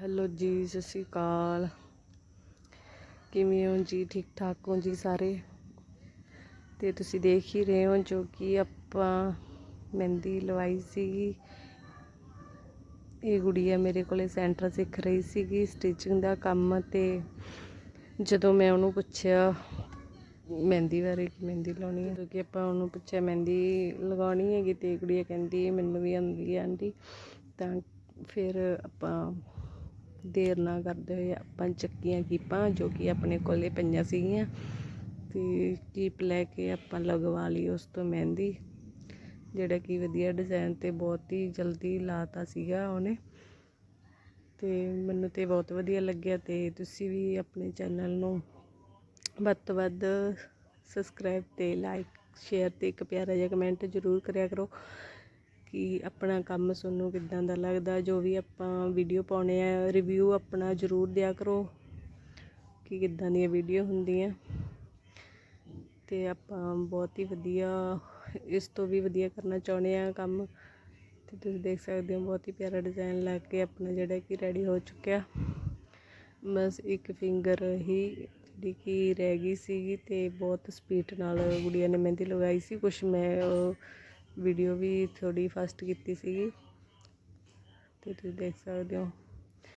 Hello ਜੀ, ਸਤਿ ਸ਼੍ਰੀ ਅਕਾਲ। ਕਿਵੇਂ ਹੋ ਜੀ? ਠੀਕ ਠਾਕ ਹੋ ਜੀ ਸਾਰੇ? ਤੇ ਤੁਸੀਂ ਦੇਖ ਹੀ ਰਹੇ ਹੋ ਜੋ ਕਿ ਆਪਾਂ ਮਹਿੰਦੀ ਲਵਾਈ ਸੀਗੀ। ਇਹ ਗੁੜੀਆ ਮੇਰੇ ਕੋਲੇ ਸੈਂਟਰ ਸਿੱਖ ਰਹੀ ਸੀਗੀ ਸਟਿਚਿੰਗ ਦਾ ਕੰਮ ਤੇ ਜਦੋਂ ਮੈਂ ਉਹਨੂੰ ਪੁੱਛਿਆ ਮਹਿੰਦੀ ਬਾਰੇ ਕਿ ਮਹਿੰਦੀ ਲਾਉਣੀ ਹੈ ਕਿਉਂਕਿ ਆਪਾਂ ਉਹਨੂੰ ਪੁੱਛਿਆ ਮਹਿੰਦੀ ਲਗਾਉਣੀ ਹੈਗੀ ਤੇ ਕੁੜੀਆ ਕਹਿੰਦੀ ਮੈਨੂੰ ਵੀ ਆਉਂਦੀ ਹੈ, ਆਂਟੀ। ਤਾਂ ਫਿਰ ਆਪਾਂ ਦੇਰ ਨਾ ਕਰਦੇ ਹੋਏ ਆਪਾਂ ਚੱਕੀਆਂ ਕੀਪਾਂ, ਜੋ ਕਿ ਆਪਣੇ ਕੋਲੇ ਪਈਆਂ ਸੀਗੀਆਂ। ਤੇ ਕੀਪ ਲੈ ਕੇ ਆਪਾਂ ਲਗਵਾ ਲਈ ਉਸ ਤੋਂ ਮਹਿੰਦੀ, ਜਿਹੜਾ ਕਿ ਵਧੀਆ ਡਿਜ਼ਾਈਨ ਤੇ ਬਹੁਤ ਹੀ ਜਲਦੀ ਲਾਤਾ ਸੀਗਾ ਉਹਨੇ। ਤੇ ਮੈਨੂੰ ਤੇ ਬਹੁਤ ਵਧੀਆ ਲੱਗਿਆ ਤੇ ਤੁਸੀਂ ਵੀ ਆਪਣੇ ਚੈਨਲ ਨੂੰ ਵੱਧ ਤੋਂ ਵੱਧ ਸਬਸਕ੍ਰਾਈਬ ਤੇ ਲਾਈਕ ਸ਼ੇਅਰ ਤੇ ਇੱਕ ਪਿਆਰਾ ਜਿਹਾ ਕਮੈਂਟ ਜ਼ਰੂਰ ਕਰਿਆ ਕਰੋ। ਕਿ ਆਪਣਾ ਕੰਮ ਤੁਹਾਨੂੰ ਕਿੱਦਾਂ ਦਾ ਲੱਗਦਾ, ਜੋ ਵੀ ਆਪਾਂ ਵੀਡੀਓ ਪਾਉਣੇ ਆ ਰਿਵਿਊ ਆਪਣਾ ਜ਼ਰੂਰ ਦਿਆ ਕਰੋ ਕਿ ਕਿੱਦਾਂ ਦੀਆਂ ਵੀਡੀਓ ਹੁੰਦੀਆਂ। ਅਤੇ ਆਪਾਂ ਬਹੁਤ ਹੀ ਵਧੀਆ, ਇਸ ਤੋਂ ਵੀ ਵਧੀਆ ਕਰਨਾ ਚਾਹੁੰਦੇ ਹਾਂ ਕੰਮ। ਅਤੇ ਤੁਸੀਂ ਦੇਖ ਸਕਦੇ ਹੋ ਬਹੁਤ ਹੀ ਪਿਆਰਾ ਡਿਜ਼ਾਈਨ ਲਾ ਕੇ ਆਪਣਾ ਜਿਹੜਾ ਕਿ ਰੈਡੀ ਹੋ ਚੁੱਕਿਆ। ਬਸ ਇੱਕ ਫਿੰਗਰ ਹੀ ਜਿਹੜੀ ਕਿ ਰਹਿ ਗਈ ਸੀਗੀ ਅਤੇ ਬਹੁਤ ਸਪੀਡ ਨਾਲ ਗੁੜੀਆ ਨੇ ਮਹਿੰਦੀ ਲਗਾਈ ਸੀ। ਕੁਛ ਮੈਂ ਵੀਡੀਓ ਵੀ ਥੋੜ੍ਹੀ ਫਾਸਟ ਕੀਤੀ ਸੀਗੀ। ਅਤੇ ਤੁਸੀਂ ਦੇਖ ਸਕਦੇ ਹੋ।